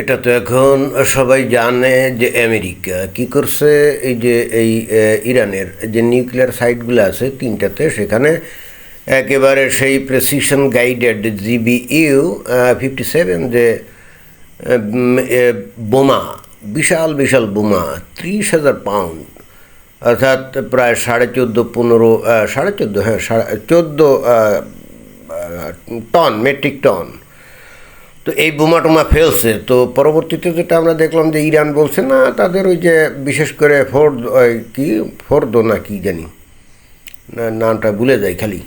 এটা তো এখন সবাই জানে যে আমেরিকা কি করছে? এই যে, এই ইরানের যে নিউক্লিয়ার সাইটগুলো আছে তিনটাতে, সেখানে একেবারে সেই precision guided GB U fifty seven যে বোমা, বিশাল বিশাল বোমা, ত্রিশ হাজার পাউন্ড অর্থাৎ প্রায় সাড়ে চোদ্দ, পনেরো সাড়ে চোদ্দ হ্যাঁ সাড়ে চোদ্দ টন মেট্রিক টন তো এই বোমা টোমা ফেলছে। তো পরবর্তীতে যেটা আমরা দেখলাম যে ইরান বলছে, না, তাদের ওই যে বিশেষ করে ফোর্দ কি? ফোর্দো না কি জানি? না, নামটা ভুলে যাই খালি।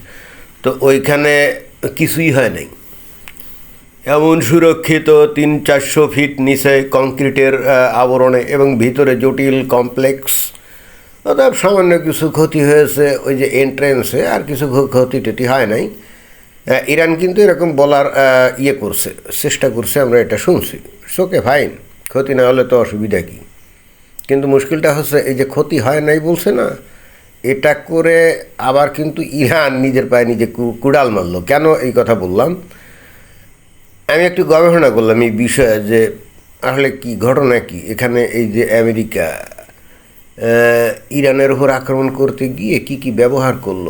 তো ওইখানে কিছুই হয় নাই। এমন সুরক্ষিত তিন চারশো ফিট নিচে কংক্রিটের আবরণে এবং ভিতরে জটিল কমপ্লেক্স। অর্থাৎ সামান্য কিছু ক্ষতি হয়েছে, ওই যে এন্ট্রেন্সে আর কিছু ক্ষতি টতি হয় নাই। ইরান কিন্তু এরকম বলার ইয়ে করছে, চেষ্টা করছে, আমরা এটা শুনছি। সোকে ফাইন ক্ষতি না হলে তো অসুবিধা কী? কিন্তু মুশকিলটা হচ্ছে, এই যে ক্ষতি হয় নাই বলছে না, এটা করে আবার কিন্তু ইরান নিজের পায়ে নিজে কুড়াল মারলো। কেন এই কথা বললাম? আমি একটু গবেষণা করলাম এই বিষয়ে যে, আসলে কি ঘটনা কি? এখানে এই যে আমেরিকা ইরানের উপর আক্রমণ করতে গিয়ে কি কি ব্যবহার করল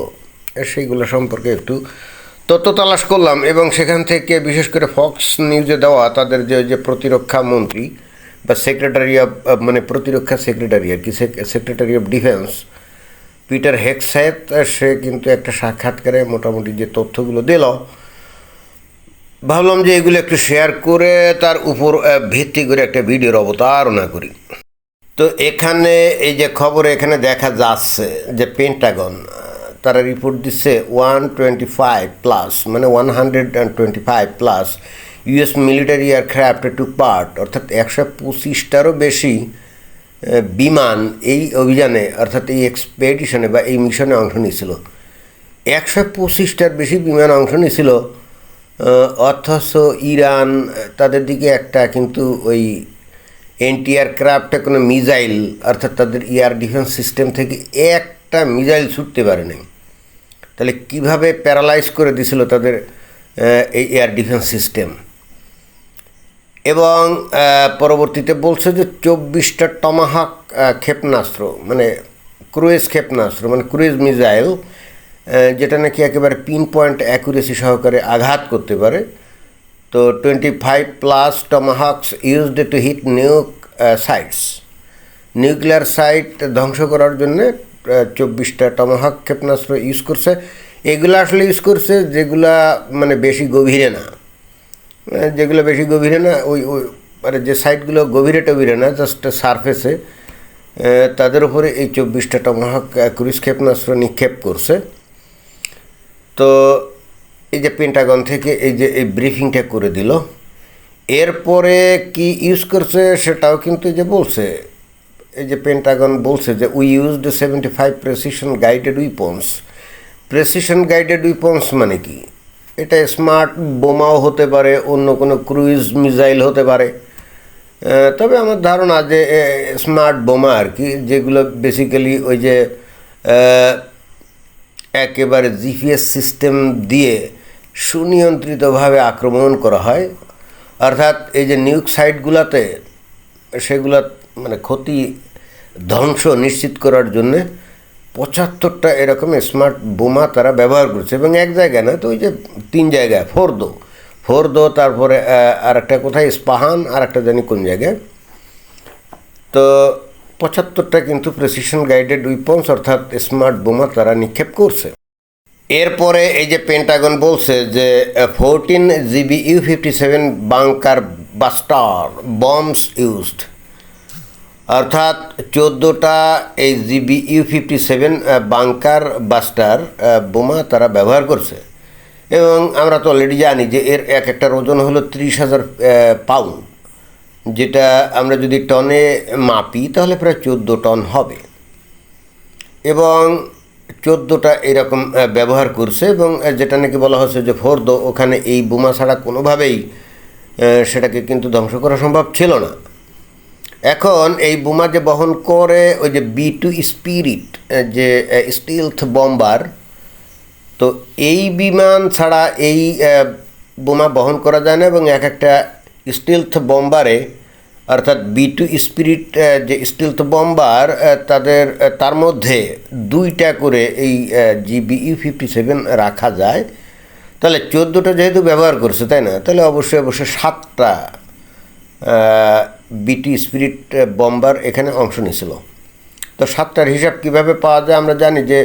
সেইগুলো সম্পর্কে একটু তথ্য তালাশ করলাম এবং সেখান থেকে বিশেষ করে ফক্স নিউজে দেওয়া তাদের যে যে প্রতিরক্ষা মন্ত্রী বা সেক্রেটারি অফ মানে প্রতিরক্ষা সেক্রেটারি আর কি secretary of defence Peter Hegseth সে কিন্তু একটা সাক্ষাৎকারে মোটামুটি যে তথ্যগুলো দিল। ভাবলাম যে এগুলো একটু শেয়ার করে তার উপর ভিত্তি করে একটা ভিডিওর অবতারণা করি। তো এখানে এই যে খবরে এখানে দেখা যাচ্ছে যে পেন্টাগন তারা রিপোর্ট দিচ্ছে ওয়ান টোয়েন্টি ফাইভ প্লাস মানে one hundred and twenty five plus US military aircraft to part অর্থাৎ একশো পঁচিশটারও বেশি বিমান এই অভিযানে, অর্থাৎ এই এক্সপেডিশনে বা এই মিশনে অংশ নিয়েছিল। একশো পঁচিশটার বেশি বিমান অংশ নিয়েছিল অথচ ইরান, তাদের দিকে একটা কিন্তু ওই এন্টি এয়ারক্রাফটে কোনো মিজাইল অর্থাৎ তাদের এয়ার ডিফেন্স সিস্টেম থেকে একটা মিজাইল ছুটতে পারে নাই তাহলে কীভাবে প্যারালাইজ করে দিছিল তাদের এই এয়ার ডিফেন্স সিস্টেম? এবং পরবর্তীতে বলছে যে চব্বিশটা টমাহাক ক্ষেপণাস্ত্র মানে ক্রুয়েজ ক্ষেপণাস্ত্র মানে ক্রুয়েজ মিসাইল আহ, যেটা নাকি একেবারে পিন পয়েন্ট অ্যাকুরেসি সহকারে আঘাত করতে পারে। তো twenty five plus Tomahawks used to hit new sites nuclear site ধ্বংস করার জন্য চব্বিশটা টমাহাক ক্ষেপণাস্ত্র ইউজ করছে। এগুলো আসলে ইউজ করছে যেগুলা মানে বেশি গভীরে না। যেগুলো বেশি গভীরে না, ওই ওই মানে যে সাইটগুলো গভীরে টভীরে না জাস্ট সারফেসে তাদের উপরে এই চব্বিশটা টমাহক ক্রুজ ক্ষেপণাস্ত্র নিক্ষেপ করছে। তো এই যে পেন্টাগন থেকে এই যে এই ব্রিফিংটা করে দিল, এরপরে কি ইউজ করছে সেটাও কিন্তু যে বলছে এই যে পেন্টাগন বলছে যে we use used seventy five precision guided weapons precision guided weapons মানে কি? এটা স্মার্ট বোমাও হতে পারে, অন্য কোনো ক্রুইজ মিসাইল হতে পারে। তবে আমার ধারণা যে স্মার্ট বোমা আর কি, যেগুলো বেসিক্যালি ওই যে একেবারে জিপিএস সিস্টেম দিয়ে সুনিয়ন্ত্রিতভাবে আক্রমণ করা হয়। অর্থাৎ এই যে নিউক সাইটগুলোতে সেগুলো মানে ক্ষতি, ধ্বংস নিশ্চিত করার জন্যে পঁচাত্তরটা এরকম স্মার্ট বোমা তারা ব্যবহার করছে। এবং এক জায়গায় না তো ওই যে তিন জায়গায়, ফোরদো। ফোরদো, তারপরে আর একটা কোথায়? স্পাহান আর একটা জানি কোন জায়গায়। তো পঁচাত্তরটা কিন্তু প্রেসিশন গাইডেড উইপন্স অর্থাৎ স্মার্ট বোমা তারা নিক্ষেপ করছে। এরপরে এই যে পেন্টাগন বলছে যে fourteen GB U fifty seven bunker buster bombs used অর্থাৎ চোদ্দোটা এই GB U fifty seven bunker buster বোমা তারা ব্যবহার করছে। এবং আমরা তো অলরেডি জানি যে এর এক একটার ওজন হলো ত্রিশ হাজার পাউন্ড যেটা আমরা যদি টনে মাপি, তাহলে প্রায় চোদ্দ টন হবে। এবং চোদ্দোটা এরকম ব্যবহার করছে এবং যেটা নাকি বলা হচ্ছে যে ফোর্দ, ওখানে এই বোমা ছাড়া কোনোভাবেই সেটাকে কিন্তু ধ্বংস করা সম্ভব ছিল না। এখন এই বোমা যে বহন করে ওই যে বি টু স্পিরিট যে স্টিলথ বম্বার তো এই বিমান ছাড়া এই বোমা বহন করা যায় না এবং এক একটা স্টিলথ বম্বারে অর্থাৎ বি টু স্পিরিট যে স্টিলথ বম্বার তাদের তার মধ্যে দুইটা করে এই জিবিই ফিফটি সেভেন রাখা যায়। তাহলে চোদ্দোটা যেহেতু ব্যবহার করছে, তাই না? তাহলে অবশ্যই অবশ্যই সাতটা বিটি স্পিরিট বম্বার এখানে অংশ নিয়েছিল। তো সাতটার হিসাব কীভাবে পাওয়া যায় আমরা জানি যে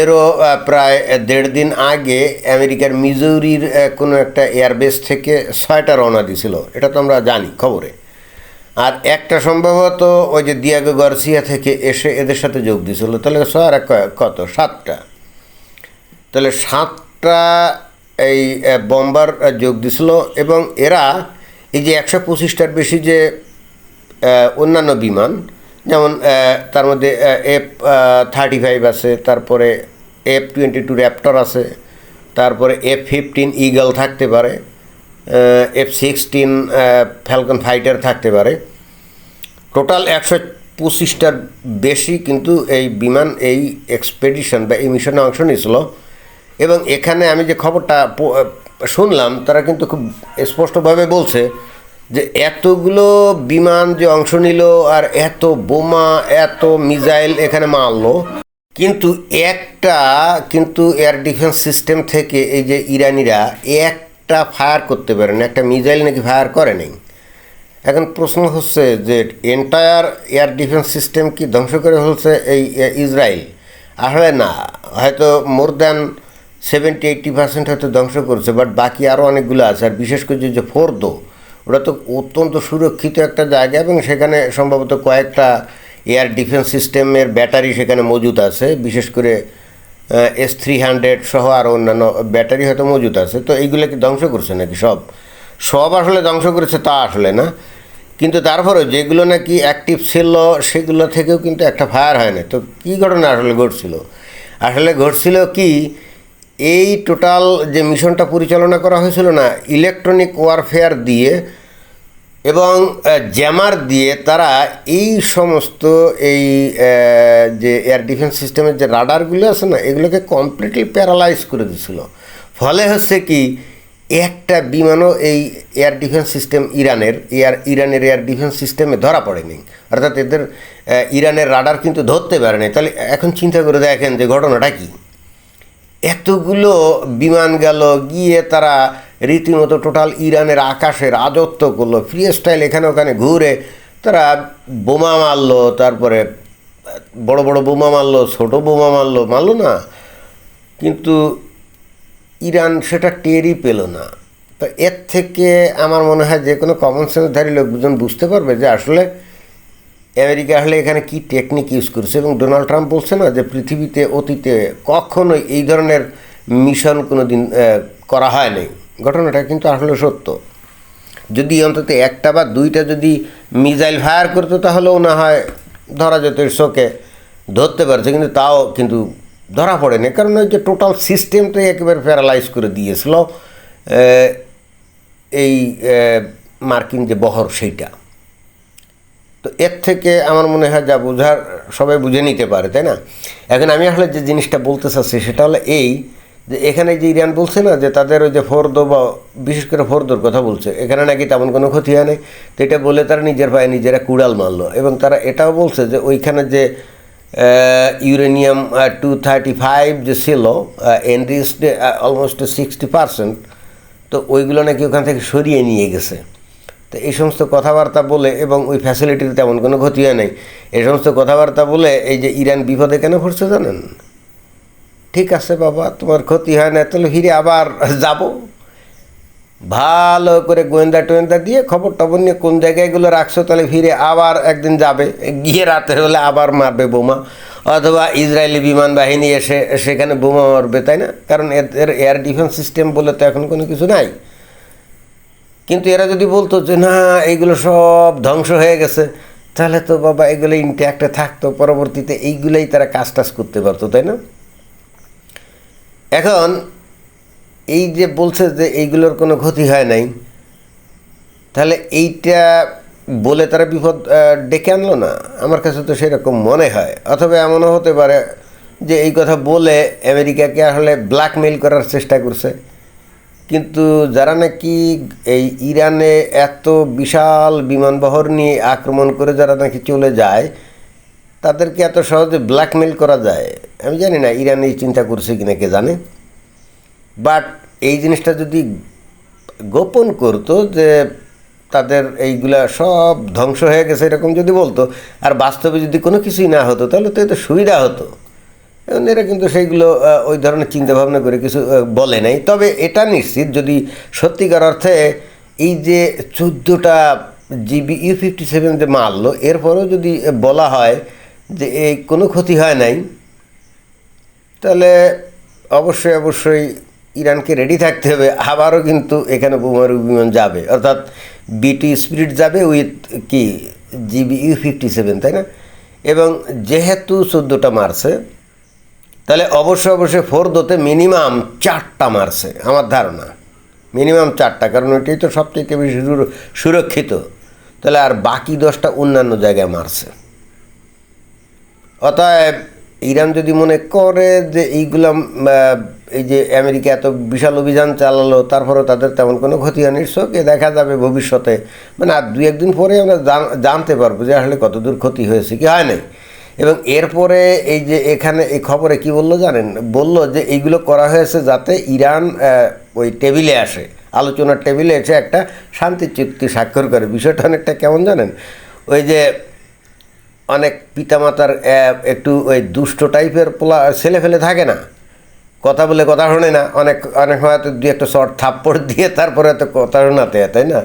এরও প্রায় দেড় দিন আগে আমেরিকার মিজৌরির কোনো একটা এয়ারবেস থেকে ছয়টা রওনা দিছিল এটা তো আমরা জানি খবরে। আর একটা সম্ভবত ওই যে দিয়াগো গার্সিয়া থেকে এসে এদের সাথে যোগ দিছিল তাহলে ছয় আর কত? সাতটা। তাহলে সাতটা এই বম্বার যোগ দিছিল এবং এরা এই যে একশো পঁচিশটার বেশি যে অন্যান্য বিমান, যেমন তার মধ্যে এফ থার্টি ফাইভ আছে, তারপরে এফ টোয়েন্টি টু র্যাপটর আছে, তারপরে এফ ফিফটিন ইগল থাকতে পারে এফ সিক্সটিন ফ্যালকন ফাইটার থাকতে পারে। টোটাল একশো পঁচিশটার বেশি কিন্তু এই বিমান, এই এক্সপেডিশন বা এই মিশনে অংশ নিয়েছিল। এবং এখানে আমি যে খবরটা শুনলাম, তারা কিন্তু খুব স্পষ্টভাবে বলছে যে এতগুলো বিমান যে অংশ নিল আর এত বোমা, এত মিজাইল এখানে মারলো। কিন্তু একটা, কিন্তু এয়ার ডিফেন্স সিস্টেম থেকে এই যে ইরানিরা একটা ফায়ার করতে পারে না, একটা মিজাইল নাকি ফায়ার করে নেই। এখন প্রশ্ন হচ্ছে যে এন্টায়ার এয়ার ডিফেন্স সিস্টেম কি ধ্বংস করে ফেলছে এই ইসরায়েল? আসলে না, হয়তো more than seventy eighty percent হয়তো ধ্বংস করছে বাট বাকি আরও অনেকগুলো আছে, আর বিশেষ করে যে ফোর্দো ওটা তো অত্যন্ত সুরক্ষিত একটা জায়গা এবং সেখানে সম্ভবত কয়েকটা এয়ার ডিফেন্স সিস্টেমের ব্যাটারি সেখানে মজুদ আছে। বিশেষ করে এস থ্রি হান্ড্রেড সহ আরও অন্যান্য ব্যাটারি হয়তো মজুদ আছে। তো এইগুলো কি ধ্বংস করছে নাকি সব? সব আসলে ধ্বংস করেছে তা আসলে না। কিন্তু তারপরে যেগুলো নাকি অ্যাক্টিভ ছিল, সেগুলো থেকেও কিন্তু একটা ফায়ার হয় না তো কী ঘটনা আসলে ঘটছিল? আসলে ঘটছিল কি এই টোটাল যে মিশনটা পরিচালনা করা হয়েছিল না, ইলেকট্রনিক ওয়ারফেয়ার দিয়ে এবং জ্যামার দিয়ে তারা এই সমস্ত এই যে এয়ার ডিফেন্স সিস্টেমের যে রাডারগুলো আছে না, এগুলোকে কমপ্লিটলি প্যারালাইজ করে দিছিল। ফলে হচ্ছে কি, একটা বিমানও এই এয়ার ডিফেন্স সিস্টেম ইরানের, এয়ার ইরানের এয়ার ডিফেন্স সিস্টেমে ধরা পড়েনি। অর্থাৎ এদের ইরানের রাডার কিন্তু ধরতে পারেনি। তাহলে এখন চিন্তা করে দেখেন যে ঘটনাটা কী। এতগুলো বিমান গেল, গিয়ে তারা রীতিমতো টোটাল ইরানের আকাশে রাজত্ব করল ফ্রি স্টাইল এখানে ওখানে ঘুরে তারা বোমা মারলো, তারপরে বড় বড় বোমা মারলো, ছোট বোমা মারলো মারলো না। কিন্তু ইরান সেটা টেরই পেল না। তো এর থেকে আমার মনে হয় যে কোনো কমন সেন্সধারী লোকজন বুঝতে পারবে যে আসলে আমেরিকা আসলে এখানে কি টেকনিক ইউজ করছে? এবং ডোনাল্ড ট্রাম্প বলছে না যে পৃথিবীতে অতীতে কখনোই এই ধরনের মিশন কোনো দিন করা হয় নাই ঘটনাটা কিন্তু আসলে সত্য। যদি অন্তত একটা বা দুইটা যদি মিজাইল ফায়ার করতো তাহলেও না হয় ধরা যেত শোকে ধরতে পারছে, কিন্তু তাও কিন্তু ধরা পড়ে পড়েনি। কারণ ওই যে টোটাল সিস্টেমটাই একেবারে প্যারালাইজ করে দিয়েছিল এই মার্কিন যে বহর সেইটা। তো এর থেকে আমার মনে হয় যা বোঝার সবাই বুঝে নিতে পারে, তাই না? এখন আমি আসলে যে জিনিসটা বলতে চাচ্ছি সেটা হলো এই যে এখানে যে ইরান বলছে না যে তাদের ওই যে ফোর্দ বা বিশেষ করে ফোর্দোর কথা বলছে, এখানে নাকি তেমন কোনো ক্ষতি হয় নাই। তো এটা বলে তারা নিজের পায়ে নিজেরা কুড়াল মারলো এবং তারা এটাও বলছে যে ওইখানে যে ইউরেনিয়াম টু থার্টি ফাইভ যে ছিল এনরিস্ট অলমোস্ট সিক্সটি পার্সেন্ট তো ওইগুলো নাকি ওখান থেকে সরিয়ে নিয়ে গেছে। তো এই সমস্ত কথাবার্তা বলে এবং ওই ফ্যাসিলিটির তেমন কোনো ক্ষতি হয় নাই। এই সমস্ত কথাবার্তা বলে এই যে ইরান বিপদে কেন পড়ছে জানেন? ঠিক আছে বাবা, তোমার ক্ষতি হয় না, তাহলে ফিরে আবার যাব। ভালো করে গোয়েন্দা টোয়েন্দা দিয়ে খবর টবর নিয়ে কোন জায়গায়গুলো রাখছো, তাহলে ফিরে আবার একদিন যাবে। গিয়ে রাতের হলে আবার মারবে বোমা। অথবা ইসরায়েলি বিমান বাহিনী এসে, সেখানে বোমা মারবে, তাই না? কারণ এদের এয়ার ডিফেন্স সিস্টেম বলে তো এখন কোনো কিছু নাই। কিন্তু এরা যদি বলতো যে, না এইগুলো সব ধ্বংস হয়ে গেছে, তাহলে তো বাবা এগুলো ইনট্যাক্টে থাকতো, পরবর্তীতে এইগুলোই তারা কাজ টাজ করতে পারতো, তাই না? এখন এই যে বলছে যে, এইগুলোর কোনো ক্ষতি হয় নাই, তাহলে এইটা বলে তারা বিপদ ডেকে আনলো না? আমার কাছে তো সেরকম মনে হয়। অথবা এমনও হতে পারে যে, এই কথা বলে আমেরিকাকে আসলে ব্ল্যাকমেইল করার চেষ্টা করছে। কিন্তু যারা নাকি এই ইরানে এত বিশাল বিমানবহর নিয়ে আক্রমণ করে যারা নাকি চলে যায়, তাদেরকে এত সহজে ব্ল্যাকমেল করা যায়? আমি জানি না, ইরান এই চিন্তা করছে কিনা কে জানে? বাট এই জিনিসটা যদি গোপন করতো যে তাদের এইগুলা সব ধ্বংস হয়ে গেছে এরকম যদি বলতো, আর বাস্তবে যদি কোনো কিছুই না হতো, তাহলে তো এতে সুবিধা হতো। এবং এরা কিন্তু সেইগুলো ওই ধরনের চিন্তা ভাবনা করে কিছু বলে নাই। তবে এটা নিশ্চিত যদি সত্যিকার অর্থে এই যে চোদ্দোটা জিবি ইউ ফিফটি সেভেন যে মারলো, এরপরেও যদি বলা হয় যে এই কোনো ক্ষতি হয় নাই, তাহলে অবশ্যই অবশ্যই ইরানকে রেডি থাকতে হবে। আবারও কিন্তু এখানে বোমারু বিমান যাবে। অর্থাৎ বিটি স্পিরিট যাবে উইথ কি? জিবি ইউ ফিফটি সেভেন, তাই না? এবং যেহেতু চোদ্দোটা মারছে তাহলে অবশ্যই অবশ্যই ফোর্দোতে মিনিমাম চারটা মারছে, আমার ধারণা। মিনিমাম চারটা, কারণ ওইটাই তো সবচেয়ে বেশি সুরক্ষিত। তাহলে আর বাকি দশটা অন্যান্য জায়গায় মারছে। অতএব ইরান যদি মনে করে যে এইগুলা এই যে আমেরিকা এত বিশাল অভিযান চালালো, তারপরেও তাদের তেমন কোনো ক্ষতি হয়নি শোকে দেখা যাবে ভবিষ্যতে। মানে আর দু একদিন পরে আমরা জানতে পারব যে আসলে কতদূর ক্ষতি হয়েছে, কি হয় নাই। এবং এরপরে এই যে এখানে এই খবরে কি বলল জানেন? বলল যে এইগুলো করা হয়েছে যাতে ইরান ওই টেবিলে আসে। আলোচনার টেবিলে এসে একটা শান্তি চুক্তি স্বাক্ষর করে। বিষয়টা অনেকটা কেমন জানেন? ওই যে অনেক পিতামাতার একটু ওই দুষ্ট টাইপের পোলা, ছেলে ফেলে থাকে না। কথা বলে কথা শোনে না। অনেক অনেক হয়তো দু একটা শর্ট থাপ্পড় দিয়ে তারপরে তো কথা শোনাতে তাই না?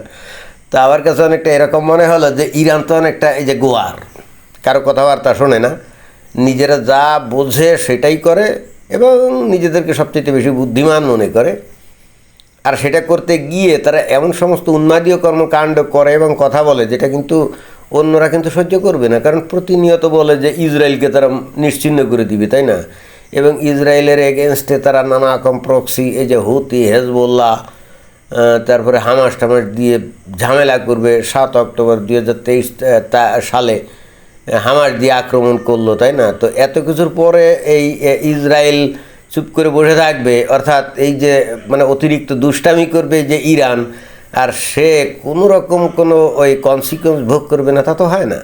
তা আমার কাছে অনেকটা এরকম মনে হলো যে ইরান তো অনেকটা এই যে গোয়ার। কারও কথাবার্তা শোনে না। নিজেরা যা বোঝে সেটাই করে এবং নিজেদেরকে সবচেয়ে বেশি বুদ্ধিমান মনে করে। আর সেটা করতে গিয়ে তারা এমন সমস্ত উন্মাদীয় কর্মকাণ্ড করে এবং কথা বলে যেটা কিন্তু অন্যরা কিন্তু সহ্য করবে না। কারণ প্রতিনিয়ত বলে যে ইসরায়েলকে তারা নিশ্চিহ্ন করে দিবে, তাই না? এবং ইসরায়েলের এগেনস্টে তারা নানা রকম প্রক্সি এই যে হুতি, হেজবোল্লাহ তারপরে হামাস টামাস দিয়ে ঝামেলা করবে সাত অক্টোবর দু হাজার তেইশ সালে। হামাস দিয়ে আক্রমণ করল, তাই না? তো এত কিছুর পরে এই ইসরায়েল চুপ করে বসে থাকবে, অর্থাৎ এই যে মানে অতিরিক্ত দুষ্টামি করবে যে ইরান, আর সে কোনো রকম কোনো ওই কনসিকুয়েন্স ভোগ করবে না, তা তো হয় না।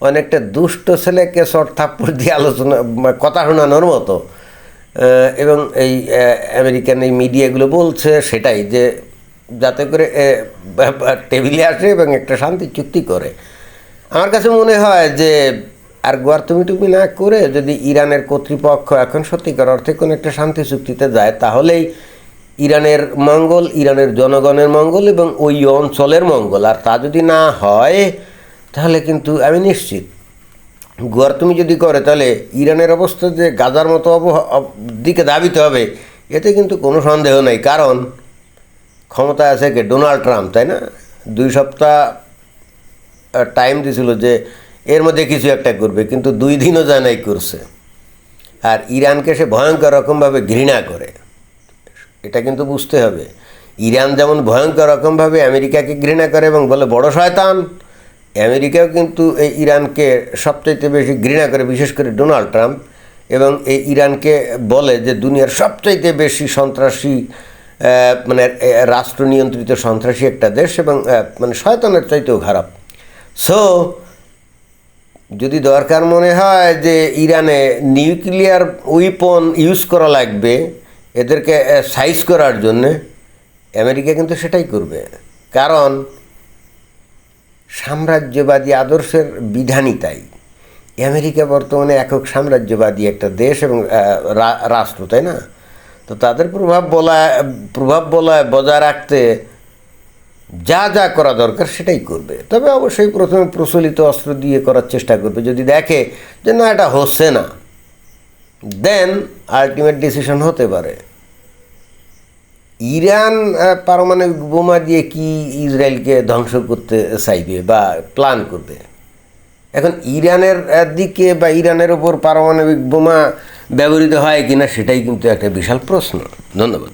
অনেকটা দুষ্ট ছেলেকে শর্ট থাপ্পড় দিয়ে আলোচনা বা- কথা শোনানোর মতো। এবং এই আমেরিকান এই মিডিয়াগুলো বলছে সেটাই যে, যাতে করে টেবিলে আসে এবং একটা শান্তি চুক্তি করে। আমার কাছে মনে হয় যে, আর গোয়ার তুমি টুমি না করে যদি ইরানের কর্তৃপক্ষ এখন সত্যিকার অর্থে কোনো একটা শান্তি চুক্তিতে যায়, তাহলেই ইরানের মঙ্গল, ইরানের জনগণের মঙ্গল এবং ওই অঞ্চলের মঙ্গল। আর তা যদি না হয়, তাহলে কিন্তু আমি নিশ্চিত। গোয়ার তুমি যদি করে, তাহলে ইরানের অবস্থা যে গাজার মতো দিকে দাবিতে হবে, এতে কিন্তু কোনো সন্দেহ নেই। কারণ ক্ষমতায় আছে কে? ডোনাল্ড ট্রাম্প, তাই না? দুই সপ্তাহ টাইম দিছিল যে এর মধ্যে কিছু একটা করবে, কিন্তু দুই দিনও যায় নাই করছে। আর ইরানকে সে ভয়ঙ্কর রকমভাবে ঘৃণা করে। এটা কিন্তু বুঝতে হবে। ইরান যেমন ভয়ঙ্কর রকমভাবে আমেরিকাকে ঘৃণা করে এবং বলে, বড় শয়তান! আমেরিকাও কিন্তু এই ইরানকে সবচাইতে বেশি ঘৃণা করে, বিশেষ করে ডোনাল্ড ট্রাম্প, এবং এই ইরানকে বলে যে, দুনিয়ার সবচাইতে বেশি সন্ত্রাসী মানে রাষ্ট্র নিয়ন্ত্রিত সন্ত্রাসী একটা দেশ এবং মানে শয়তানের চাইতেও খারাপ। সো যদি দরকার মনে হয় যে ইরানে নিউক্লিয়ার উইপন ইউজ করা লাগবে, এদেরকে সাইজ করার জন্যে, আমেরিকা কিন্তু সেটাই করবে। কারণ, সাম্রাজ্যবাদী আদর্শের বিধানই তাই। আমেরিকা বর্তমানে একক সাম্রাজ্যবাদী একটা দেশ এবং রাষ্ট্র, তাই না? তো তাদের প্রভাব বলা, প্রভাব বলায় বজায় রাখতে যা যা করা দরকার সেটাই করবে। তবে অবশ্যই প্রথমে প্রচলিত অস্ত্র দিয়ে করার চেষ্টা করবে। যদি দেখে যে, না, এটা হচ্ছে না দেন আলটিমেট ডিসিশন হতে পারে। ইরান পারমাণবিক বোমা দিয়ে কি ইসরায়েলকে ধ্বংস করতে চাইবে বা প্ল্যান করবে? এখন ইরানের দিকে বা ইরানের ওপর পারমাণবিক বোমা ব্যবহৃত হয় কিনা সেটাই কিন্তু একটা বিশাল প্রশ্ন। ধন্যবাদ।